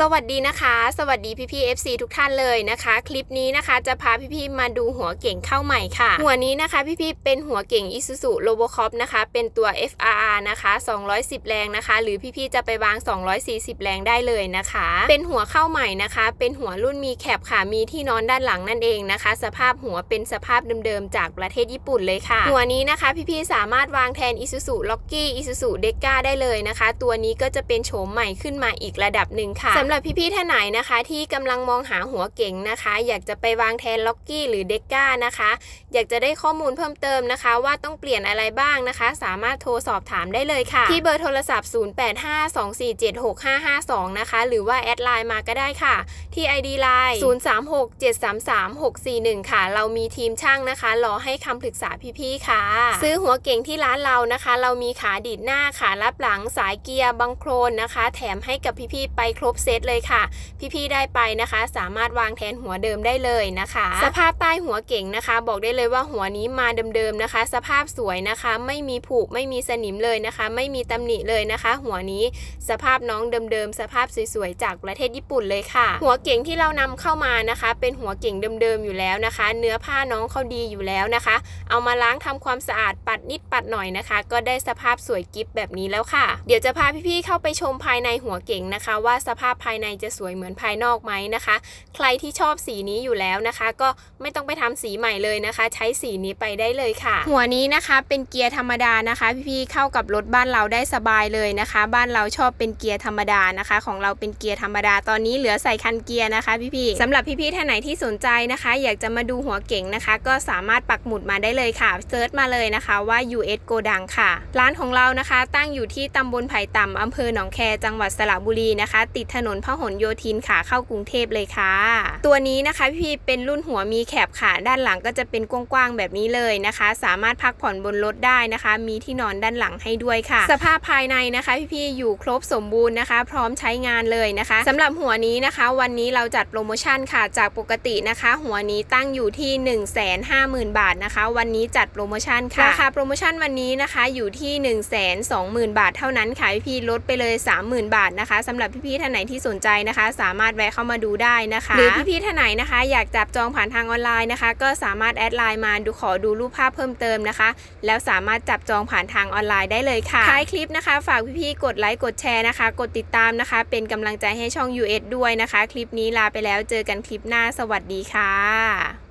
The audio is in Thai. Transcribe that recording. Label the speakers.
Speaker 1: สวัสดีนะคะ สวัสดีพี่พี่ FC ทุกท่านเลยนะคะ คลิปนี้นะคะจะพาพี่พี่มาดูหัวเก่งเข้าใหม่ค่ะ หัวนี้นะคะพี่พี่เป็นหัวเก่ง Isuzu Robocop นะคะ เป็นตัว FRR นะคะ 210 แรงนะคะ หรือพี่พี่จะไปวาง 240 แรงได้เลยนะคะ เป็นหัวเข้าใหม่นะคะ เป็นหัวรุ่นมีแคปค่ะ มีที่นอนด้านหลังนั่นเองนะคะ สภาพหัวเป็นสภาพเดิมๆจากประเทศญี่ปุ่นเลยค่ะ หัวนี้นะคะพี่พี่สามารถวางแทน Isuzu Locky Isuzu Deca ได้เลยนะคะ ตัวนี้ก็จะเป็นโฉมใหม่ขึ้นมาอีกระดับหนึ่งค่ะำหรับพี่ๆท่านไหนนะคะ ที่กำลังมองหาหัวเก๋งนะคะ อยากจะไปวางแทนล็อกกี้หรือเด็กก้านะคะ อยากจะได้ข้อมูลเพิ่มเติมนะคะ ว่าต้องเปลี่ยนอะไรบ้างนะคะ สามารถโทรสอบถามได้เลยค่ะ ที่เบอร์โทรศัพท์ 0852476552 นะคะ หรือว่าแอดไลน์มาก็ได้ค่ะ ที่ ID Line 0367336641 ค่ะ เรามีทีมช่างนะคะ รอให้คำปรึกษาพี่ๆค่ะ ซื้อหัวเก่งที่ร้านเรานะคะ เรามีขาดีดหน้าขารับหลังสายเกียร์บังโครนนะคะ แถมให้กับพี่ๆไปครบเซตเลยค่ะ พี่ๆได้ไปนะคะ สามารถวางแทนหัวเดิมได้เลยนะคะ สภาพใต้หัวเก่งนะคะ บอกได้เลยว่าหัวนี้มาเดิมๆนะคะ สภาพสวยนะคะ ไม่มีผุไม่มีสนิมเลยนะคะ ไม่มีตำหนิเลยนะคะ หัวนี้สภาพน้องเดิมๆสภาพสวยๆจากประเทศญี่ปุ่นเลยค่ะ หัวเก่งที่เรานำเข้ามานะคะ เป็นหัวเก่งเดิมๆอยู่แล้วนะคะ เนื้อผ้าน้องเขาดีอยู่แล้วนะคะ เอามาล้างทำความสะอาดปัดนิดปัดหน่อยนะคะ ก็ได้สภาพสวยกิฟแบบนี้แล้วค่ะ เดี๋ยวจะพาพี่ๆเข้าไปชมภายในหัวเก่งนะคะ ว่าสภาพภายในจะสวยเหมือนภายนอกไหมนะคะ ใครที่ชอบสีนี้อยู่แล้วนะคะ ก็ไม่ต้องไปทำสีใหม่เลยนะคะ ใช้สีนี้ไปได้เลยค่ะ หัวนี้นะคะเป็นเกียร์ธรรมดานะคะ พี่ๆเข้ากับรถบ้านเราได้สบายเลยนะคะ บ้านเราชอบเป็นเกียร์ธรรมดานะคะ ของเราเป็นเกียร์ธรรมดาตอนนี้เหลือใส่คันเกียร์นะคะ พี่ๆสำหรับพี่ๆท่านไหนที่สนใจนะคะ อยากจะมาดูหัวเก่งนะคะ ก็สามารถปักหมุดมาได้เลยค่ะเซิร์ชมาเลยนะคะว่า US โกดังค่ะ ร้านของเรานะคะ ตั้งอยู่ที่ตำบลไผ่ต่ำอำเภอหนองแคจังหวัดสระบุรีนะคะ ติดถนนพหลโยธินค่ะเข้ากรุงเทพเลยค่ะ ตัวนี้นะคะพี่เป็นรุ่นหัวมีแคบค่ะ ด้านหลังก็จะเป็นกว้างๆแบบนี้เลยนะคะ สามารถพักผ่อนบนรถได้นะคะ มีที่นอนด้านหลังให้ด้วยค่ะ สภาพภายในนะคะ พี่ๆอยู่ครบสมบูรณ์นะคะ พร้อมใช้งานเลยนะคะสำหรับหัวนี้นะคะ วันนี้เราจัดโปรโมชั่นค่ะ จากปกตินะคะ หัวนี้ตั้งอยู่ที่ 1 5 0 0 0 0 บาทนะคะ วันนี้จัดโปรโมชั่นค่ะราคาโปรโมชั่นวันนี้นะคะอยู่ที่ 1 2 0 0 0 0 บาทเท่านั้นค่ะพี่ๆลดไปเลย 30,000 บาทนะคะสำหรับพี่ๆท่านไหนที่ที่สนใจนะคะ สามารถแวะเข้ามาดูได้นะคะ หรือพี่ๆท่านไหนนะคะ อยากจับจองผ่านทางออนไลน์นะคะ ก็สามารถแอดไลน์มาดูขอดูรูปภาพเพิ่มเติมนะคะ แล้วสามารถจับจองผ่านทางออนไลน์ได้เลยค่ะท้ายคลิปนะคะ ฝากพี่ๆกดไลค์กดแชร์นะคะ กดติดตามนะคะ เป็นกำลังใจให้ช่อง US ด้วยนะคะ คลิปนี้ลาไปแล้วเจอกันคลิปหน้าสวัสดีค่ะ